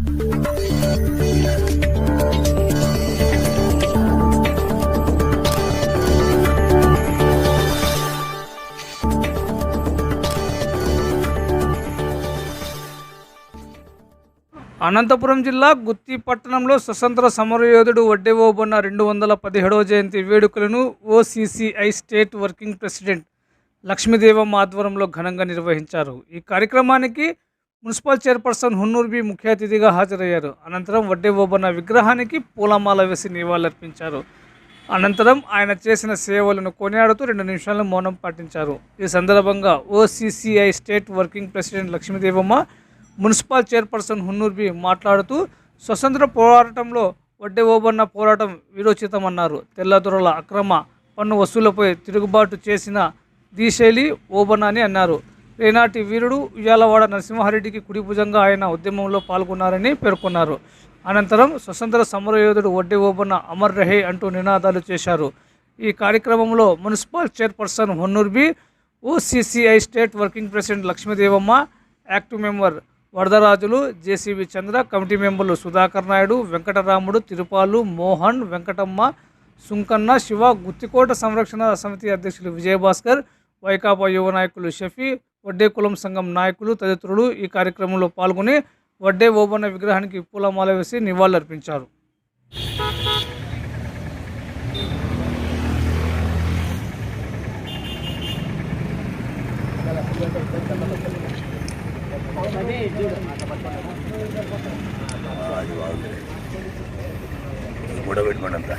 అనంతపురం జిల్లా గుత్తి పట్టణంలో స్వతంత్ర సమరయోధుడు వడ్డేవోబన్న రెండు వందల పదిహేడవ జయంతి వేడుకలను OCCI state working president Lakshmidevamma ఆధ్వర్యంలో ఘనంగా నిర్వహించారు. ఈ కార్యక్రమానికి మున్సిపల్ చైర్పర్సన్ హున్నూర్ బి ముఖ్య అతిథిగా హాజరయ్యారు. అనంతరం వడ్డే ఓబన్న విగ్రహానికి పూలమాల వేసి నివాళులర్పించారు. అనంతరం ఆయన చేసిన సేవలను కొనియాడుతూ రెండు నిమిషాలు మౌనం పాటించారు. ఈ సందర్భంగా OCCI state working president Lakshmidevamma municipal chairperson Hunnurbi మాట్లాడుతూ స్వతంత్ర పోరాటంలో వడ్డే ఓబన్న పోరాటం విరోచితమన్నారు. తెల్లదొరల అక్రమ పన్ను వసూళ్ళపై తిరుగుబాటు చేసిన దీశైలి ఓబన్న అని అన్నారు. రేనాటి వీరుడు ఉయ్యాలవాడ నరసింహారెడ్డికి కుడి భుజంగా ఆయన ఉద్యమంలో పాల్గొన్నారని పేర్కొన్నారు. అనంతరం స్వతంత్ర సమరయోధుడు వడ్డీ ఓబన్న అమర్ రహే అంటూ నినాదాలు చేశారు. ఈ కార్యక్రమంలో municipal chairperson Honnurbi OCCI state working president Lakshmidevamma active member Varadarajulu JCB Chandra committee మెంబర్లు సుధాకర్ నాయుడు వెంకటరాముడు తిరుపాలు మోహన్ వెంకటమ్మ సుంకన్న శివ గుత్తికోట సంరక్షణ సమితి అధ్యక్షులు విజయభాస్కర్ వైకాపా యువ నాయకులు షఫీ వడ్డే కులం సంఘం నాయకులు తదితరులు ఈ కార్యక్రమంలో పాల్గొని వడ్డే ఓబన్న విగ్రహానికి పూలమాల వేసి నివాళులర్పించారు. ఫోటో పెట్టుకోండి అంతా.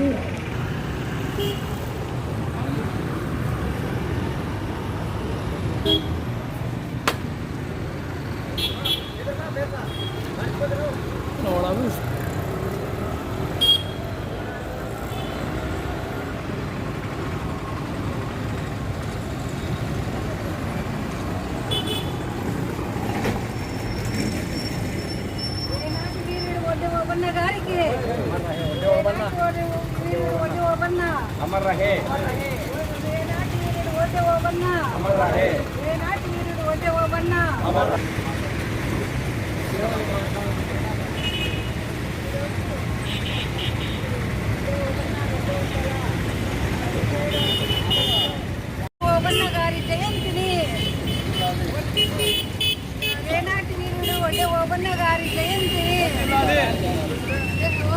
cool. ఈనాటి వీరుడు ఒడ్డు ఓబన్న ఓబన్న గారి జయంతిని రేనాటి వీరుడు ఒడ్డు ఓబన్న గారి జయంతిని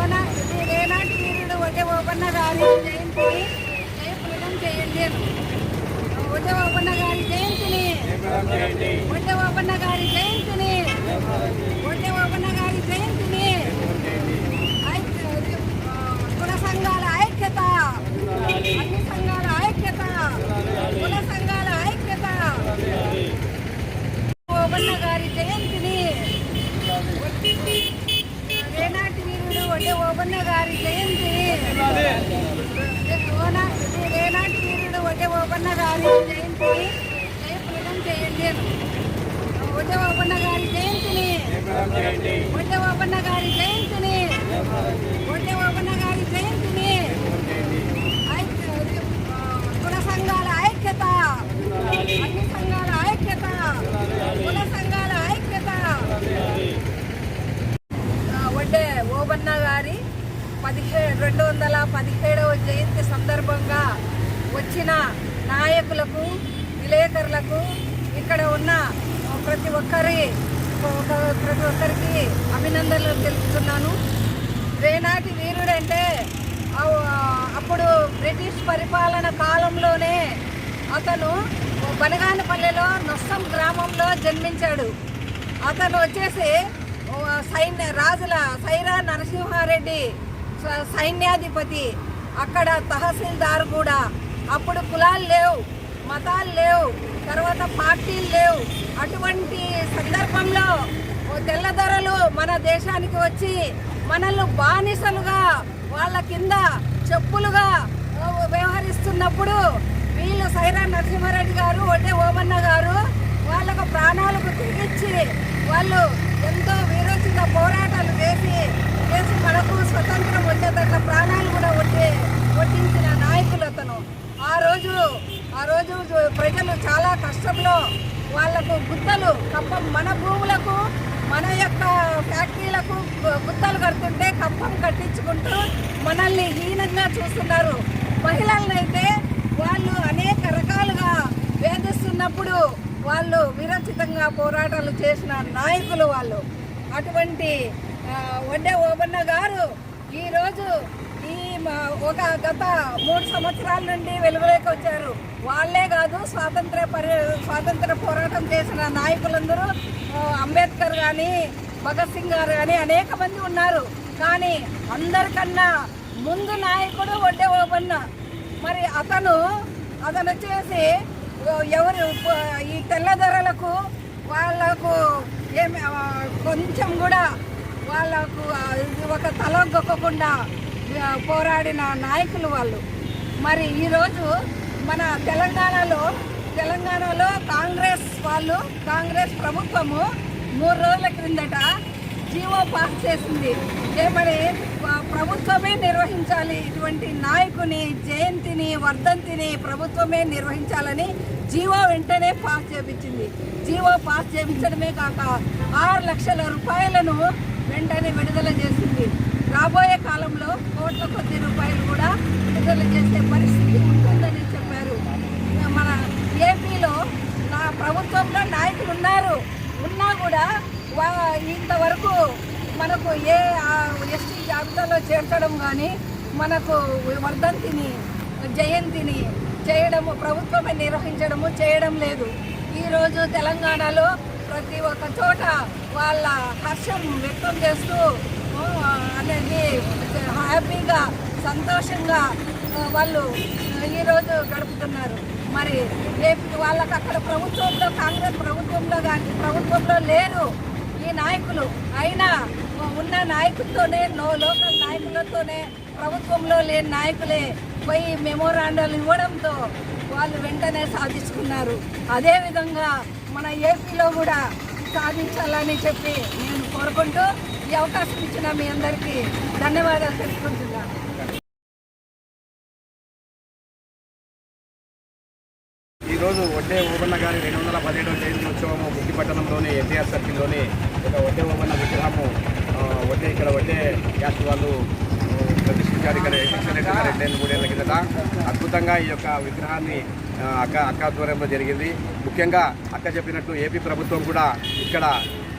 ఓనా- ఏనాటి వీరుడు? ఒకే ఓబన్న గారి జయంతిని జయప్రదం చేయండి ఒడ్డు ఓబన్న గారి జయంతిని. ఒడ్డు ఓబన్న గారి జయంతిని ఒడ్డు ఓబన్న గారి జయంతిని ఐక్య- ఆ, కుల సంఘాల ఐక్యత అన్ని సంఘాల ఐక్యత కుల సంఘాల ఐక్యత ఓబన్న గారి జయంతిని రేనాటి వీరుడు ఒడ్డే గారి జయంతి. ఓనా- రేనాటి వీరుడు ఒకే ఓపన్న గారి జయంతి జయప్రదం చేయండి. ఒకే ఓపన్న గారి జయంతిని ఒకే ఓపన్న గారి జయంతిని ఒడ్డే ఓబన్న గారి జయంతిని ఐక్య- ఆ, కుల సంఘాల ఐక్యత అన్ని సంఘాల ఐక్యత కుల సంఘాల ఐక్యత ఆ, వడ్డే ఓబన్న గారి పదిహే రెండు వందల పదిహేడవ జయంతి సందర్భంగా వచ్చిన నాయకులకు విలేకరులకు ఇక్కడ ఉన్న ప్రతి ఒక్కరి ఒక- ప్రతి ఒక్కరికి అభినందనలు తెలుపుతున్నాను. రేనాటి వీరుడంటే అప్పుడు బ్రిటిష్ పరిపాలన కాలంలోనే అతను బనగానపల్లెలో నొస్సం గ్రామంలో జన్మించాడు. అతను వచ్చేసి సైన్య రాజుల సైరా నరసింహారెడ్డి స- సైన్యాధిపతి. అక్కడ తహసీల్దార్ కూడా. అప్పుడు కులాలు లేవు మతాలు లేవు తర్వాత పార్టీలు లేవు. అటువంటి సందర్భంలో తెల్లదొరలు మన దేశానికి వచ్చి మనల్ని బానిసలుగా వాళ్ళ కింద చెప్పులుగా వ్యవహరిస్తున్నప్పుడు వీళ్ళు సైరా నరసింహారెడ్డి గారు ఒడ్డే ఓమన్న గారు వాళ్ళకు ప్రాణాలకు తెగించి వాళ్ళు ఎంతో వీరోచిత పోరాటాలు చేసి మనకు స్వతంత్రం వచ్చేటట్ల ప్రాణాలు కూడా ఒడ్డే వడ్డించిన నాయకులు అతను ఆ రోజు ఆ రోజు ప్రజలు చాలా కష్టంలో వాళ్ళకు గుత్తలు కప్పం మన భూములకు మన యొక్క ఫ్యాక్టరీలకు గుత్తలు కడుతుంటే కప్పం కట్టించుకుంటూ మనల్ని హీనంగా చూస్తున్నారు. మహిళలనైతే వాళ్ళు అనేక రకాలుగా వేధిస్తున్నప్పుడు వాళ్ళు విరచితంగా పోరాటాలు చేసిన నాయకులు వాళ్ళు. అటువంటి వడ్డే ఓబన్న గారు ఈరోజు ఒక గత మూడు సంవత్సరాల నుండి వెలుగులోకి వచ్చారు. వాళ్ళే కాదు స్వాతంత్ర పరి స్వాతంత్ర పోరాటం చేసిన నాయకులందరూ అంబేద్కర్ కానీ భగత్ సింగ్ గారు కానీ అనేక మంది ఉన్నారు. కానీ అందరికన్నా ముందు నాయకుడు వడ్డే ఓబన్న. మరి అతను అతను వచ్చేసి ఎవరు ఈ తెల్లదొరలకు వాళ్ళకు ఏమి కొంచెం కూడా వాళ్ళకు ఒక తలొగ్గకుండా ఆ, పోరాడిన నాయకులు వాళ్ళు. మరి ఈరోజు మన తెలంగాణలో తెలంగాణలో కాంగ్రెస్ వాళ్ళు కాంగ్రెస్ ప్రభుత్వము మూడు రోజుల క్రిందట జీవో పాస్ చేసింది. ఏమని ప్రభుత్వమే నిర్వహించాలి. ఇటువంటి నాయకుని జయంతిని వర్ధంతిని ప్రభుత్వమే నిర్వహించాలని జీవో వెంటనే పాస్ చేపించింది. జీవో పాస్ చేపించడమే కాక ఆరు లక్షల రూపాయలను వెంటనే విడుదల చేసింది. రాబోయే కాలంలో కోట్ల కొద్ది రూపాయలు కూడా విడుదల చేసే పరిస్థితి ఉంటుందని చెప్పారు. మన ఏపీలో నా ప్రభుత్వంలో నాయకులు ఉన్నారు. ఉన్నా కూడా వా- ఇంతవరకు మనకు ఏ ఎస్టీ జాబితాలో చేర్చడం కానీ మనకు వర్ధంతిని జయంతిని చేయడము ప్రభుత్వమే నిర్వహించడము చేయడం లేదు. ఈరోజు తెలంగాణలో ప్రతి ఒక్క చోట వాళ్ళ హర్షం వ్యక్తం చేస్తూ అనేది హ్యాపీగా సంతోషంగా వాళ్ళు ఈరోజు గడుపుతున్నారు. మరి రేపు వాళ్ళకి అక్కడ ప్రభుత్వంలో కాంగ్రెస్ ప్రభుత్వంలో కానీ ప్రభుత్వంలో లేరు ఈ నాయకులు. అయినా ఉన్న నాయకులతోనే నో లోకల్ నాయకులతోనే ప్రభుత్వంలో లేని నాయకులే పోయి మెమోరాండాలు ఇవ్వడంతో వాళ్ళు వెంటనే సాధించుకున్నారు. అదేవిధంగా మన ఏపీలో కూడా సాధించాలని చెప్పి నేను కోరుకుంటూ ఈ అవకాశం ఇచ్చిన మీ అందరికీ ధన్యవాదాలు తెలుసుకుంటున్నాను ఈరోజు వడ్డే ఓబన్న గారి రెండు వందల పదిహేడవ జయంతి ఉత్సవము బుద్ధిపట్టణంలోని ఎన్టీఆర్ సర్కిల్లోని ఒక వడ్డే ఓబన్న విగ్రహము వడ్డే ఇక్కడ వడ్డే క్యాస్ట్ వాళ్ళు ప్రతిష్ఠించారు. ఇక్కడ ఎలక్షన్ రెండు మూడేళ్ళ కిందట. అద్భుతంగా ఈ యొక్క విగ్రహాన్ని అక్క అక్క ఆధ్వర్యంలో జరిగింది. ముఖ్యంగా అక్క చెప్పినట్టు ఏపీ ప్రభుత్వం కూడా ఇక్కడ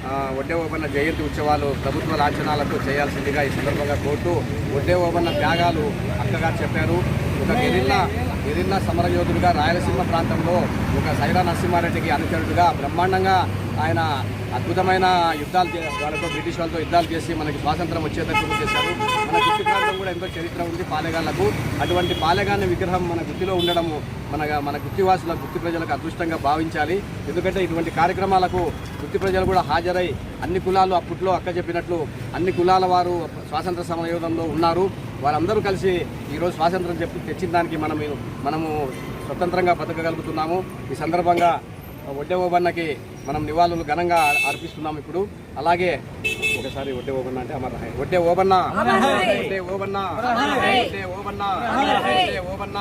ఒడ్డే వడ్డే ఓబన్న జయంతి ఉత్సవాలు ప్రభుత్వ లాంఛనాలతో చేయాల్సిందిగా ఈ సందర్భంగా కోరుతూ వడ్డే ఓబన్న త్యాగాలు అక్కగారు చెప్పారు. ఒక గెరిల్లా గెరిల్లా సమరయోధుడిగా రాయలసీమ ప్రాంతంలో ఒక సైరా నరసింహారెడ్డికి అనుచరుడుగా బ్రహ్మాండంగా ఆయన అద్భుతమైన యుద్ధాలు చే- వాళ్ళతో బ్రిటిష్ వాళ్ళతో యుద్ధాలు చేసి మనకి స్వాతంత్రం వచ్చేటట్టు చేశారు. మన కూడా ఎంతో చరిత్ర ఉంది పాలెగాళ్ళకు అటువంటి పాలెగాని విగ్రహం మన గుత్తిలో ఉండడము మన మన గుత్తివాసుల గుత్తి ప్రజలకు అదృష్టంగా భావించాలి. ఎందుకంటే ఇటువంటి కార్యక్రమాలకు గుత్తి ప్రజలు కూడా హాజరై అన్ని కులాలు అప్పట్లో అక్క చెప్పినట్లు అన్ని కులాల వారు స్వాతంత్ర సమయంలో ఉన్నారు. వారందరూ కలిసి ఈరోజు స్వాతంత్రం చెప్పి తెచ్చిన దానికి మనం మనము స్వతంత్రంగా బతకగలుగుతున్నాము. ఈ సందర్భంగా వడ్డే ఓబన్నకి మనం నివాళులు ఘనంగా అర్పిస్తున్నాం ఇప్పుడు. అలాగే ఒకసారి వడ్డే ఓబన్న అంటే అమర్ రహే. వడ్డే ఓబన్న. వడ్డే ఓబన్న. వడ్డే ఓబన్న. వడ్డే ఓబన్న.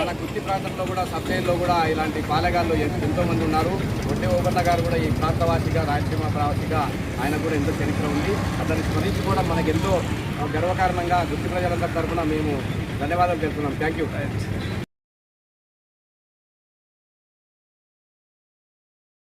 మన గుత్తి ప్రాంతంలో కూడా సబ్ జైల్లో కూడా ఇలాంటి పాలగాళ్ళు ఎంతో మంది ఉన్నారు. వడ్డే ఓబన్న గారు కూడా ఈ ప్రాంతవాసిగా రాయలసీమ ప్రావాసిగా ఆయన కూడా ఎంతో చరిత్ర ఉంది. అతన్ని స్మరించి కూడా మనకు ఎంతో గర్వకారణంగా గుత్తి ప్రజలందరి తరఫున మేము ధన్యవాదాలు తెలుపుతున్నాం. Thank you.